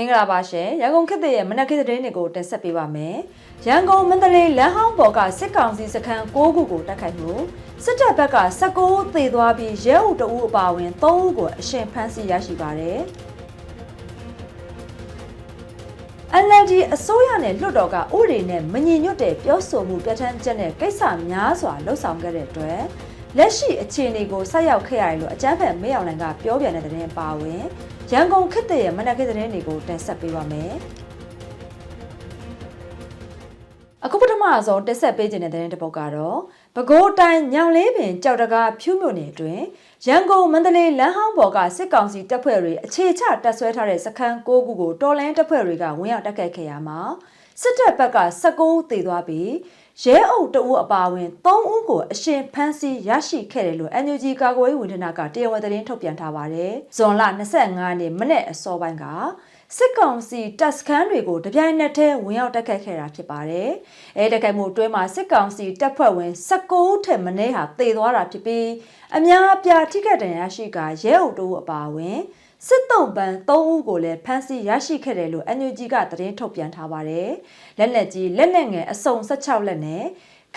မင်္ဂလာပါရှင်ရန်ကုန်ခေတ်သစ်ရဲ့မနက်ခင်းသတင်းတွေကိုတင်ဆက်ပေးပါမယ်ရန်ကုန်မန္တလေးလမ်းဟောင်းပေါ်ကစစ်ကောင်စီစခန်း6ခုကိုတိုက်ခိုက်မှုစစ်တပ်ဘက်က19သေသွားပြီးရဲအုပ်တအူးအပါအဝင်3ဦးကိုအရှင်ဖမ်းဆီးရရှိပါတယ် NLD အစိုးရနဲ့လွှတ်တော်ကဥပဒေနဲ့မညီညွတ်တဲ့ပြောဆိုမှုပြဋ္ဌာန်းချက်နဲ့ကိစ္စများစွာလှုပ်ဆောင်ခဲ့တဲ့အတွက် လက်ရှိအခြေအနေကိုဆက်ရောက်ခဲ့ရတယ်လို့အကြမ်းဖက်မေးအောင်လန်ကပြောပြတဲ့သတင်းပါဝင်ရန်ကုန်ခေတ်သစ်ရဲ့မနက်ခင်းသတင်းတွေကိုတင်ဆက်ပေးပါမယ်။အခုပထမဆုံးတက်ဆက်ပေးခြင်းတဲ့သတင်းတစ်ပုဒ်ကတော့ပဲခူးတိုင်းညောင်လေးပင်ကြောက်တကားဖြူးမြို့နယ်အတွင်းရန်ကုန်မန္တလေးလမ်းဟောင်းပေါ်ကစစ်ကောင်စီတပ်ဖွဲ့တွေအခြေချတပ်ဆွဲထားတဲ့စခန်း၉ခုကိုတော်လိုင်းတပ်ဖွဲ့တွေကဝင်ရောက်တိုက်ခိုက်ခဲ့ရမှာစစ်တပ်ဘက်က19ဦးသေသွားပြီး ရဲအုပ်တအူးအပါအဝင်3ဦးကိုအရှင်ဖမ်းဆီးရရှိခဲ့တယ်လို့ NUG ကာကွယ်ရေးဝန်ထမ်းကတရားဝင်သတင်းထုတ်ပြန်ထားပါတယ်။ဇွန်လ25ရက်နေ့မနေ့အစောပိုင်းက စစ်ကောင်စီတပ်စခန်းတွေကိုတပြိုင်နက်တည်းဝင်ရောက်တိုက်ခိုက်ခဲ့တာဖြစ်ပါတယ်။အဲတိုက်ခိုက်မှုအတွင်းမှာစစ်ကောင်စီတပ်ဖွဲ့ဝင်19ထက်မနည်းဟာသေသွားတာဖြစ်ပြီးအများအပြားထိခိုက်ဒဏ်ရာရှိကရဲအုပ်တို့အပါအဝင်စစ်တုံးပန်း3ဦးကိုလည်းဖမ်းဆီးရရှိခဲ့တယ်လို့ NUG ကသတင်းထုတ်ပြန်ထားပါတယ်။လက်နက်ကြီးလက်နက်ငယ်အစုံ16လက်နဲ့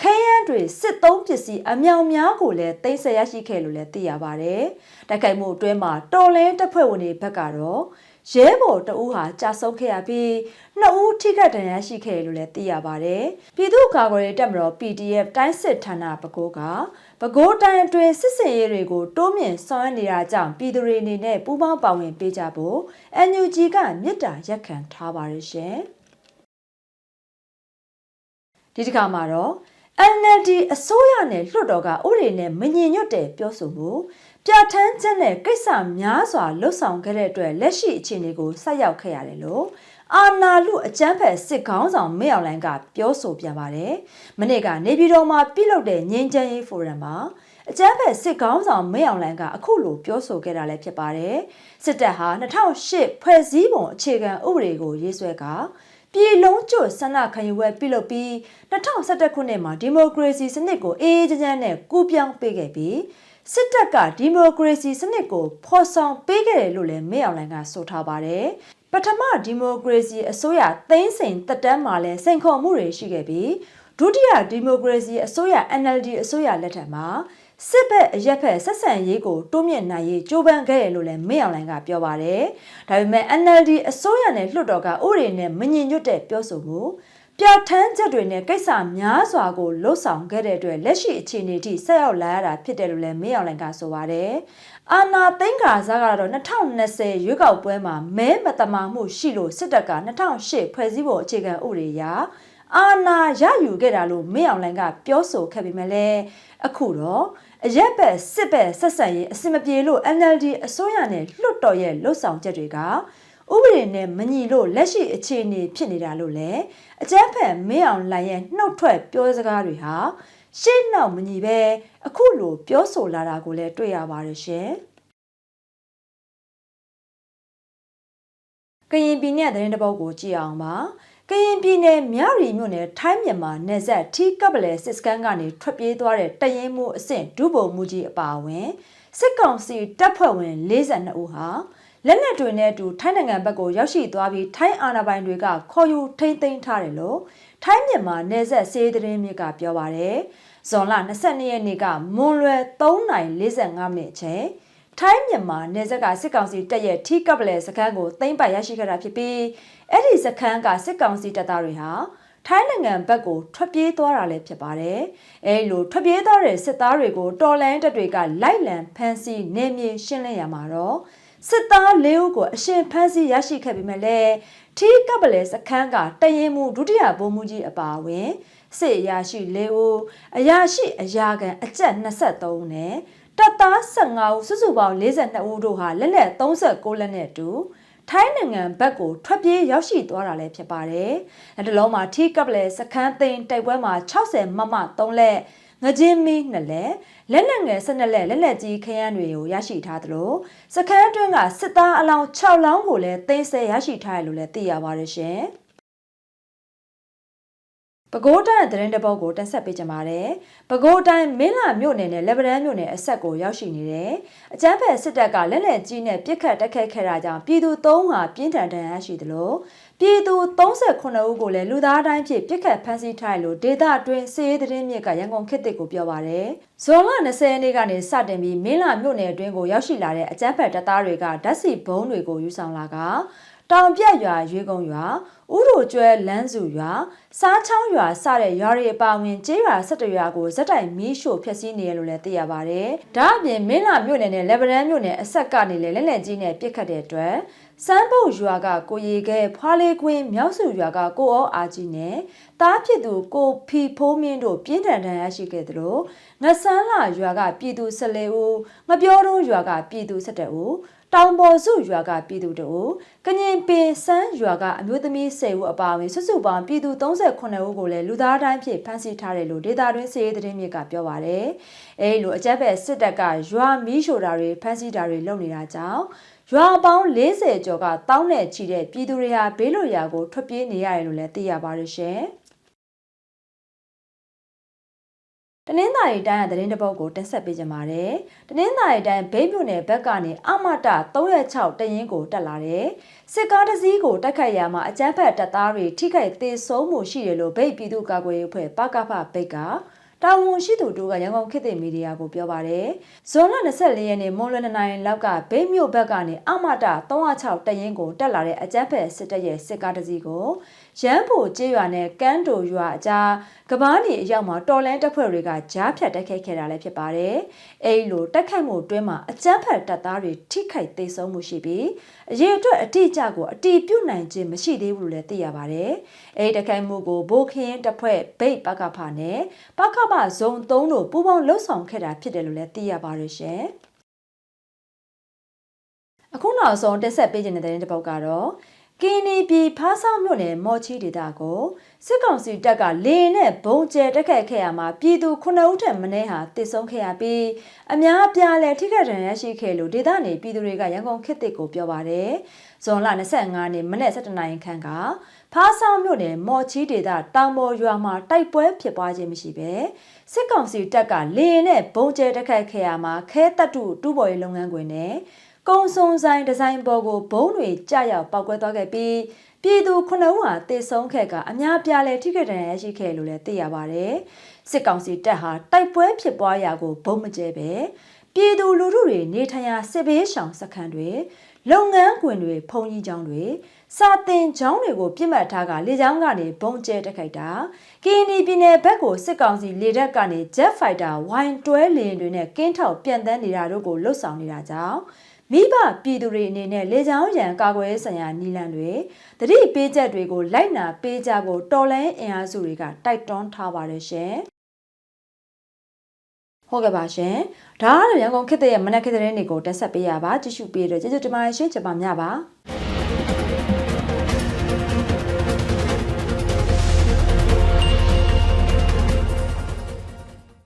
ခဲယမ်းတွေစစ်သုံးပစ္စည်းအမြောင်များကိုလည်းသိမ်းဆည်းရရှိခဲ့လို့လည်းသိရပါတယ်။တိုက်ခိုက်မှုအတွင်းမှာတော်လင်းတပ်ဖွဲ့ဝင်တွေဘက်ကတော့ ရဲဘော်တအူးဟာကြာဆုံးခဲ့ရပြီးနှစ်ဦးထိခိုက်ဒဏ်ရာရှိခဲ့တယ်လို့လည်းသိရပါတယ်။ပြည်သူ့ကာကွယ်ရေးတပ်မတော် PDF တိုင်းစစ်ဌာနပကိုးကပဲခူးတိုင်းအတွင်းစစ်စင်ရေးတွေကိုတိုးမြင့်ဆောင်ရွက်နေတာကြောင့်ပြည်သူတွေအနေနဲ့ပူးပေါင်းပါဝင်ပေးကြဖို့ NUG ကမြစ်တာရက်ခံထားပါတယ်ရှင်။ဒီတစ်ခါမှာတော့ NLD အစိုးရနဲ့လွှတ်တော်ကဥပဒေနဲ့မညီညွတ်တဲ့ပြောဆိုမှု ပြဋ္ဌာန်းချက်နဲ့ကိစ္စများစွာလှုပ်ဆောင်ခဲ့တဲ့အတွက်လက်ရှိအခြေအနေကိုဆက်ရောက်ခဲ့ရတယ်လို့အာနာလူအကျန်းဖက်စစ်ခေါင်းဆောင်မေအောင်လိုင်ကပြောဆိုပြန်ပါတယ်။မနေ့ကနေပြည်တော်မှာပြုလုပ်တဲ့ငြိမ်းချမ်းရေးဖိုရမ်မှာအကျန်းဖက်စစ်ခေါင်းဆောင်မေအောင်လိုင်ကအခုလိုပြောဆိုခဲ့တာလည်းဖြစ်ပါတယ်။စစ်တပ်ဟာ2008ဖွဲ့စည်းပုံအခြေခံဥပဒေကိုရေးဆွဲကပြည်လုံးကျွတ်ဆန္ဒခံယူပွဲပြုလုပ်ပြီး2011ခုနှစ်မှာဒီမိုကရေစီစနစ်ကိုအေးအေးချမ်းချမ်းနဲ့ကူးပြောင်းပေးခဲ့ပြီး စစ်တပ်ကဒီမိုကရေစီစနစ်ကိုဖော်ဆောင်ပေးခဲ့တယ်လို့လည်းမေအောင်လိုင်ကဆိုထားပါတယ်။ပထမဒီမိုကရေစီအစိုးရသိန်းစိန်တက်တန်းမှာလည်းစိန်ခေါ်မှုတွေရှိခဲ့ပြီးဒုတိယဒီမိုကရေစီအစိုးရ NLD အစိုးရလက်ထက်မှာစစ်ဘက်အရက်ဖက်ဆက်ဆံရေးကိုတိုးမြင့်နိုင်ရေးကြိုးပမ်းခဲ့တယ်လို့လည်းမေအောင်လိုင်ကပြောပါတယ်။ဒါပေမဲ့ NLD အစိုးရနဲ့လွှတ်တော်ကဥပဒေနဲ့မညီညွတ်တဲ့ပြောဆိုမှု ပြဋ္ဌာန်းချက်တွေနဲ့ကိစ္စများစွာကိုလှုပ်ဆောင်ခဲ့တဲ့အတွက်လက်ရှိအခြေအနေထိဆက်ရောက်လာရတာဖြစ်တယ်လို့လည်းမေအောင်လိုင်ကဆိုပါတယ်။အာနာသိန်း္ဂါစားကတော့2020ရွေးကောက်ပွဲမှာမဲမတမာမှုရှိလို့စစ်တပ်က2008ဖွဲ့စည်းပုံအခြေခံဥပဒေအရအာနာရယူခဲ့တာလို့မေအောင်လိုင်ကပြောဆိုခဲ့ပေမဲ့လည်းအခုတော့အရက်ဘက်စစ်ဘက်ဆက်ဆံရေးအစင်မပြေလို့ NLD အစိုးရနဲ့လွှတ်တော်ရဲ့လှုပ်ဆောင်ချက်တွေက ဥပဒေနဲ့မညီလို့လက်ရှိအခြေအနေဖြစ်နေတာလို့လည်းအကြမ်းဖက်မင်းအောင်လှိုင်ရဲ့နှုတ်ထွက်ပြောစကားတွေဟာရှေ့နောက်မညီပဲအခုလိုပြောဆိုလာတာကိုလည်းတွေ့ရပါတယ်ရှင်ကရင်ပြည်နယ်သတင်းတပုတ်ကိုကြည့်အောင်ပါကရင်ပြည်နယ်မြရီမြို့နယ်ထိုင်းမြန်မာနယ်စပ်ထီကပ်ပလဲစစ်စကန်ကနေထွက်ပြေးသွားတဲ့တရင်မှုအဆင့်ဒုဗိုလ်မှုကြီးအပါအဝင်စစ်ကောင်စီတပ်ဖွဲ့ဝင်42ဦးဟာ လက်နက်တွေနဲ့အတူထိုင်းနိုင်ငံဘက်ကိုရောက်ရှိသွားပြီးထိုင်းအာဏာပိုင်တွေကခေါ်ယူထိန်းသိမ်းထားတယ်လို့ထိုင်းမြန်မာနယ်စပ်စေးသတင်းမြစ်ကပြောပါရယ်။ဇွန်လ22ရက်နေ့ကမွန်လွယ်3:45မိနစ်အချိန်ထိုင်းမြန်မာနယ်စပ်ကစစ်ကောင်စီတပ်ရဲ့ထီကပ်ပလဲစခန်းကိုသိမ်းပိုက်ရရှိခဲ့တာဖြစ်ပြီးအဲ့ဒီစခန်းကစစ်ကောင်စီတပ်သားတွေဟာထိုင်းနိုင်ငံဘက်ကိုထွက်ပြေးသွားတာလည်းဖြစ်ပါတယ်။အဲလိုထွက်ပြေးသွားတဲ့စစ်သားတွေကိုတော်လန်တပ်တွေကလိုက်လံဖမ်းဆီးနေမြေရှင်းလင်းရမှာတော့ စစ်သား၄ဦးကိုအရှင်ဖမ်းဆီးရရှိခဲ့ပေမဲ့လည်းထီးကပ်ပလဲစခန်းကတရင်မှုဒုတိယဗိုလ်မှူးကြီးအပါအဝင်စစ်အရာရှိ၄ဦးအရာရှိအရာခံအကြက်23ဦးနဲ့တပ်သား15ဦးစုစုပေါင်း42ဦးတို့ဟာလက်လက်39လက်နဲ့အတူထိုင်းနိုင်ငံဘက်ကိုထွက်ပြေးရောက်ရှိသွားတာလည်းဖြစ်ပါတယ်။အဲတလုံးမှာထီးကပ်လဲစခန်းသိမ်းတိုက်ပွဲမှာ60မမ3လက် ငကြင်းမီးနှစ်လက်လက်နက်ငယ်12လက်လက်လက်ကြီးခရမ်းတွေကိုရရှိထားသလိုစခန်းအတွင်းကစစ်သားအလောင်း6လောင်းကိုလည်းသိမ်းဆည်းရရှိထားတယ်လို့လည်းသိရပါတယ်ရှင်ပဲခူးတိုင်းသတင်းတပုတ်ကိုတင်ဆက်ပေးကြပါမယ်။ပဲခူးတိုင်းမင်းလာမြို့နယ်နဲ့လက်ဗရန်မြို့နယ်အဆက်ကိုရောက်ရှိနေတယ်။အကြမ်းဖက်စစ်တပ်ကလက်နက်ကြီးနဲ့ပစ်ခတ်တိုက်ခိုက်ခဲ့တာကြောင့်ပြည်သူ၃ဟာပြင်းထန်ဒဏ်ရာရှိသလို ပြည်သူ38ဦးကိုလည်းလူသားတိုင်းဖြစ်ပစ်ခတ်ဖမ်းဆီးထားတယ်လို့ဒေတာအတွင်းစီးရေးသတင်းမြစ်ကရန်ကုန်ခေတ်တစ်ကိုပြောပါရယ်။ဇွန်လ20ရက်နေ့ကနေစတင်ပြီးမင်းလာမြို့နယ်အတွင်းကိုရောက်ရှိလာတဲ့အကြမ်းဖက်တပ်သားတွေကဓာတ်ဆီဘုံတွေကိုယူဆောင်လာက တောင်ပြတ်ရွာရွေးကုန်းရွာဥရိုကျွဲလန်းစုရွာစားချောင်းရွာစတဲ့ရွာတွေအပါအဝင်ကျေးရွာ17ရွာကိုဇက်တိုင်မီးရှို့ဖျက်ဆီးနေရလို့လည်းသိရပါတယ်။ဒါအပြင်မင်းလာမြို့နယ်နဲ့လက်ဗရန်မြို့နယ်အဆက်ကနေလည်းလက်လက်ကြီးနဲ့ပြစ်ခတ်တဲ့အတွက်စမ်းပုတ်ရွာကကိုရီခဲဖွာလေးကွင်းမြောက်စုရွာကကိုအောအာကြီးနဲ့တားဖြစ်သူကိုဖီဖိုးမင်းတို့ပြင်းထန်ဒဏ်ရာရှိခဲ့သလိုငဆန်းလာရွာကပြည်သူ14ဦးငပြောတုံးရွာကပြည်သူ17ဦး တောင်ပေါ်စုရွာကပြည်သူတို့ကငင်ပင်စန်းရွာကအမျိုးသမီး10ဦးအပါအဝင်စုစုပေါင်းပြည်သူ38ဦးကိုလည်းလူသားတိုင်းဖြစ်ဖမ်းဆီးထားတယ်လို့ဒေတာတွင်းစီရေးသတင်းမြစ်ကပြောပါရယ်အဲဒီလိုအကြက်ပဲစစ်တပ်ကရွာမီးရှို့တာတွေဖမ်းဆီးတာတွေလုပ်နေတာကြောင့်ရွာပေါင်း40ကျော်ကတောင်းနဲ့ချီတဲ့ပြည်သူတွေဟာဘေးလွတ်ရာကိုထွက်ပြေးနေရတယ်လို့လည်းသိရပါတယ်ရှင် တနင်္သာရီတိုင်းကသတင်းတပုတ်ကိုတင်ဆက်ပေးကြပါမယ်။တနင်္သာရီတိုင်းဘိတ်မြို့နယ်ဘက်ကနေအမတ306တရင်ကိုတက်လာတဲ့စစ်ကားတစ်စီးကိုတိုက်ခိုက်ရမှာအကြမ်းဖက်တပ်သားတွေထိခိုက်သေးဆုံးမှုရှိတယ်လို့ဘိတ်ပြည်သူ့ကာကွယ်ရေးအဖွဲ့ပကဖဘိတ်က တာဝန်ရှိသူတို့ကရန်ကုန်ခေတ်သစ်မီဒီယာကိုပြောပါတယ်။ဇွန်လ24ရက်နေ့မွန်လွယ်2နိုင်လောက်ကဘိတ်မြို့ဘက်ကနေအမတ306တရင်ကိုတက်လာတဲ့အကြမ်းဖက်စစ်တပ်ရဲ့စစ်ကားတစ်စီးကိုရန်ဖို့ကျေးရွာနဲ့ကန်းတိုရွာအကြားကဘားနီအရောက်မှာတော်လန်တပ်ဖွဲ့တွေကကြားဖြတ်တိုက်ခိုက်ခဲ့တာလည်းဖြစ်ပါတယ်။အဲဒီလိုတိုက်ခိုက်မှုအတွင်းမှာအကြမ်းဖက်တပ်သားတွေထိခိုက်သေးဆုံးမှုရှိပြီးအရေးအတွက်အတိအကျကိုအတီးပြုတ်နိုင်ခြင်းမရှိသေးဘူးလို့လည်းသိရပါတယ်။အဲဒီတိုက်ခိုက်မှုကိုဘိုးခင်းတပ်ဖွဲ့ဘိတ်ပကဖနဲ့ပကဖဇုံ3တို့ပူးပေါင်းလှုပ်ဆောင်ခဲ့တာဖြစ်တယ်လို့လည်းသိရပါတယ်ရှင်။အခုနောက်ဆုံးတက်ဆက်ပေးခြင်းတဲ့တဲ့တစ်ပုတ်ကတော့ကင်းနီပြည်ဖားဆောင်မြို့နယ်မော်ချီဒေတာကိုစစ်ကောင်စီတပ်ကလေနဲ့ဘုံကျဲတက်ခတ်ခဲ့ရမှာပြည်သူ9ဦးထက်မနည်းဟာတစ်ဆုံးခဲ့ရပြီးအများပြားလဲထိခိုက်ဒဏ်ရာရှိခဲ့လို့ဒေသနေပြည်သူတွေကရန်ကုန်ခေတ်တစ်ကိုပြောပါတယ်။ဇွန်လ25ရက်နေ့မနေ့7နာရီခန့်က ဖားဆောင်မြို့နယ်မော်ချီဒေတာတောင်ပေါ်ရွာမှာတိုက်ပွဲဖြစ်ပွားခြင်းမရှိပဲစစ်ကောင်စီတပ်ကလေနဲ့ဘုံကျဲတက်ခတ်ခဲ့ရမှာခဲတပ်တုတူးပေါ်ရေးလုပ်ငန်းခွင်နဲ့ကုံစုံဆိုင်ဒီဇိုင်းပေါ်ကိုဘုံတွေကြရောက်ပောက်ကွဲသွားခဲ့ပြီးပြည်သူ9ဦးဟာတေဆုံးခဲ့ကအများပြားလဲထိခိုက်ဒဏ်ရာရှိခဲ့လို့လည်းသိရပါတယ်။စစ်ကောင်စီတပ်ဟာတိုက်ပွဲဖြစ်ပွားရာကိုဘုံမကျဲပဲပြည်သူလူထုတွေနေထိုင်ရာစစ်ဘေးရှောင်စခန်းတွေလုပ်ငန်းခွင်တွေဖုံကြီးကျောင်းတွေ စာတင်ကျောင်းတွေကိုပြစ်မှတ်ထားကလေကြောင်းကနေဘုံကျဲတက်ခိုက်တာကင်းနီပြည်နယ်ဘက်ကိုစစ်ကောင်စီလေတပ်ကနေ Jet Fighter Y12 လေယာဉ်တွေနဲ့ကင်းထောက်ပြန်တန်းနေတာတို့ကိုလှုပ်ဆောင်နေတာကြောင့်မိဘပြည်သူတွေအနေနဲ့လေကြောင်းရန်ကာကွယ်ရေးဆိုင်ရာနီလန်တွေတတိပေးချက်တွေကိုလိုက်နာပေးကြဖို့တော်လိုင်းအင်အားစုတွေကတိုက်တွန်းထားပါတယ်ရှင်ဟုတ်ကဲ့ပါရှင်ဒါကတော့ရန်ကုန်ခေတ်ရဲ့မနက်ခေတ်တဲ့နေ့ကိုတက်ဆက်ပေးရပါကြည့်ရှုပေးတော့ကျေးဇူးတင်ပါတယ်ရှင်ကျွန်မညပါ